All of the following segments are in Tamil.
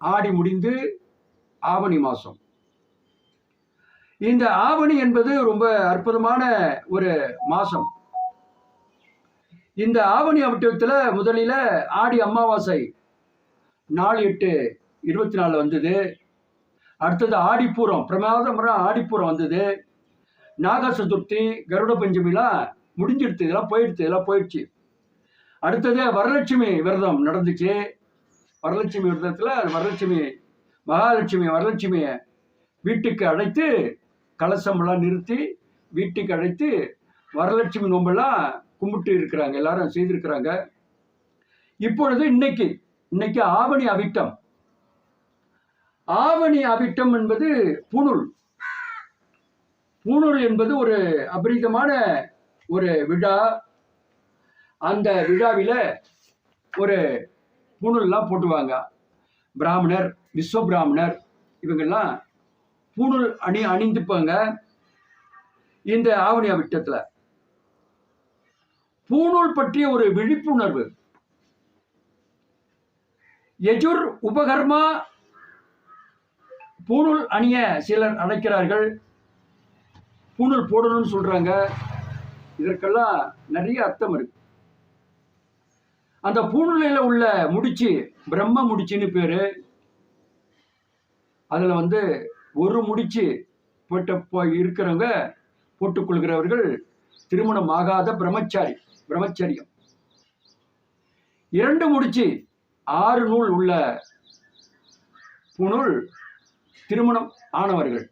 ஆடி முடிந்து ஆவணி மாதம் இந்த ஆவணி என்பது ரொம்ப அற்புதமான ஒரு மாதம் இந்த ஆவணி அவட்டத்தில் முதலில் ஆடி அமாவாசை நாலு எட்டு இருபத்தி நாலு வந்தது. அடுத்தது ஆடிப்பூரம் பிரமாத முறை ஆடிப்பூரம் வந்தது. நாக சதுர்த்தி கருட பஞ்சமிலாம் முடிஞ்சிடுத்து இதெல்லாம் போயிடுச்சு இதெல்லாம் போயிடுச்சு. அடுத்தது வரலட்சுமி விரதம் நடந்துச்சு. வரலட்சுமி விரதத்தில் வரலட்சுமி மகாலட்சுமி வரலட்சுமியை வீட்டுக்கு அழைத்து கலசமெல்லாம் நிறுத்தி வீட்டுக்கு அழைத்து வரலட்சுமி நோம்பெல்லாம் கும்பிட்டு இருக்கிறாங்க எல்லாரும் செய்திருக்கிறாங்க. இப்பொழுது இன்னைக்கு இன்னைக்கு ஆவணி அவிட்டம். ஆவணி அவிட்டம் என்பது பூணூல். பூணூல் என்பது ஒரு அபரிதமான ஒரு விழா. அந்த விழாவில் ஒரு பூணூல்லாம் போட்டுவாங்க. பிராமணர் விஸ்வ பிராமணர் இவங்கெல்லாம் பூணூல் அணி அணிந்துப்பாங்க. இந்த ஆவணி அவிட்டத்தில் பூணூல் பற்றிய ஒரு விழிப்புணர்வு. எஜுர் உபகர்மா பூணூல் அணிய சிலர் அழைக்கிறார்கள். பூணூல் போடணும்னு சொல்கிறாங்க இதற்கெல்லாம் நிறைய அர்த்தம் இருக்கு. அந்த பூநிலையில் உள்ள முடிச்சு பிரம்ம முடிச்சுன்னு பேரு. அதில் வந்து ஒரு முடிச்சு போட்ட போய் இருக்கிறவங்க போட்டுக்கொள்கிறவர்கள் திருமணம் ஆகாத பிரம்மச்சாரி பிரம்மச்சரியம். இரண்டு முடிச்சு ஆறு நூல் உள்ள புணுல் திருமணம் ஆனவர்கள்.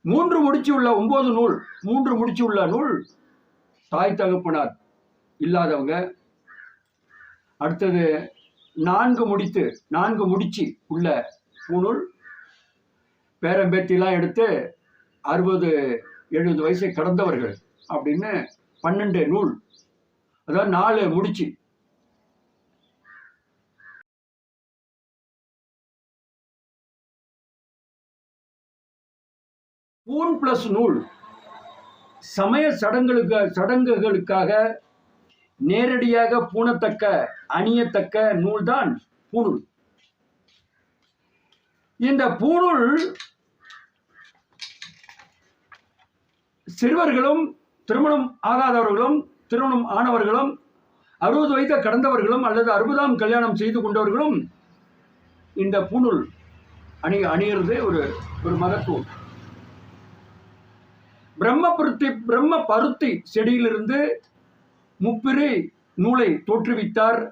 மூன்று முடிச்சு உள்ள ஒன்பது நூல் மூன்று முடிச்சு உள்ள நூல் தாய் தகப்பனார். இல்லாதவங்க. அடுத்தது நான்கு முடித்து நான்கு முடிச்சு உள்ள பூநூல் பேரம்பேத்திலாம் எடுத்து அறுபது எழுபது வயசை கடந்தவர்கள் அப்படின்னு பன்னெண்டு நூல் அதாவது நாலு முடிச்சு. பூன் பிளஸ் நூல் சமய சடங்குகளுக்கு சடங்குகளுக்காக நேரடியாக பூணத்தக்க அணியத்தக்க நூல்தான் பூணூல். இந்த பூணூல் சிறுவர்களும் திருமணம் ஆகாதவர்களும் திருமணம் ஆனவர்களும் அறுபது வயதை கடந்தவர்களும் அல்லது அறுபதாம் கல்யாணம் செய்து கொண்டவர்களும் இந்த பூணூல் அணி அணியிறது ஒரு ஒரு மகத்துவம். பிரம்ம பருத்தி பிரம்ம பருத்தி செடியிலிருந்து முப்பிரி நூலை தோற்றுவித்தார்.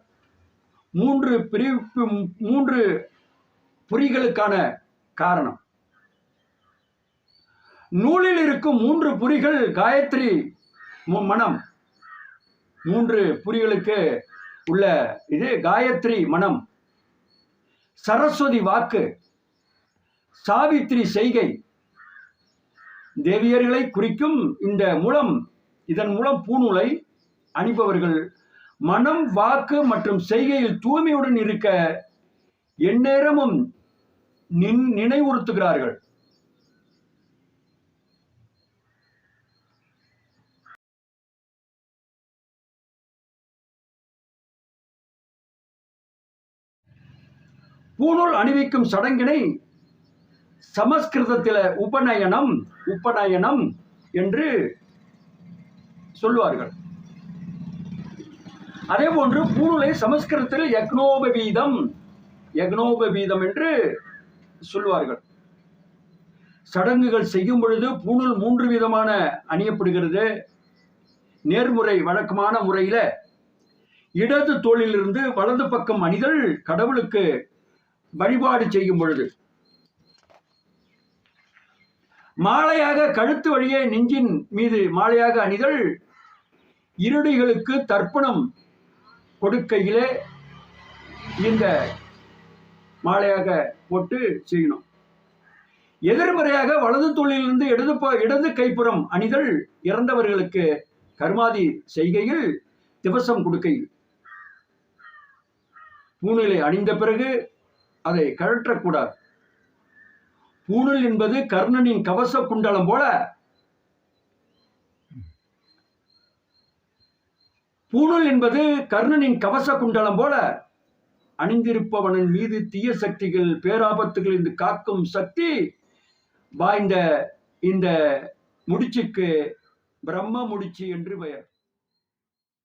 மூன்று பிரிவு மூன்று புரிகளுக்கான காரணம். நூலில் இருக்கும் மூன்று புரிகள் காயத்ரி மனம். மூன்று புரிகளுக்கு உள்ள இது காயத்ரி மனம். சரஸ்வதி வாக்கு. சாவித்ரி செய்கை. தேவியர்களை குறிக்கும் இந்த மூலம் இதன் மூலம் பூநூலை அணிபவர்கள் மனம் வாக்கு மற்றும் செய்கையில் தூய்மையுடன் இருக்க எந்நேரமும் நின் நினைவுறுத்துகிறார்கள். பூநூல் அணிவிக்கும் சடங்கினை சமஸ்கிருதத்தில் உபநயனம் உபநயனம் என்று சொல்லுவார்கள். அதே போன்று பூநூலை சமஸ்கிருதத்தில் யக்னோபவீதம். யக்னோபவீதம் என்று சொல்லுவார்கள் சடங்குகள் செய்யும் பொழுது பூணூல் மூன்று விதமான அணியப்படுகிறது. நேர்முறை வழக்கமான முறையில் இடது தோளிலிருந்து வலது பக்கம் அணிதல் கடவுளுக்கு வழிபாடு செய்யும் பொழுது. மாலையாக கழுத்து வழியே நெஞ்சின் மீது மாலையாக அணிதல் இருடிகளுக்கு தர்ப்பணம் கொடுக்கையிலே இந்த மாலையாக போட்டு செய்யணும். எதிர்மறையாக வலது தொழிலிருந்து இடது ப- இடது கைப்புறம் அணிதல் இறந்தவர்களுக்கு கர்மாதி செய்கையில் திவசம் கொடுக்கையில். பூணிலை அணிந்த பிறகு அதை கழற்றக்கூடாது. பூணூல் என்பது கர்ணனின் கவச குண்டலம் போல பூணூல் என்பது கர்ணனின் கவச குண்டலம் போல அணிந்திருப்பவனின் மீது தீய சக்திகள் பேராபத்துகள் இந்த காக்கும் சக்தி வாய்ந்த இந்த முடிச்சுக்கு பிரம்ம முடிச்சு என்று பெயர்.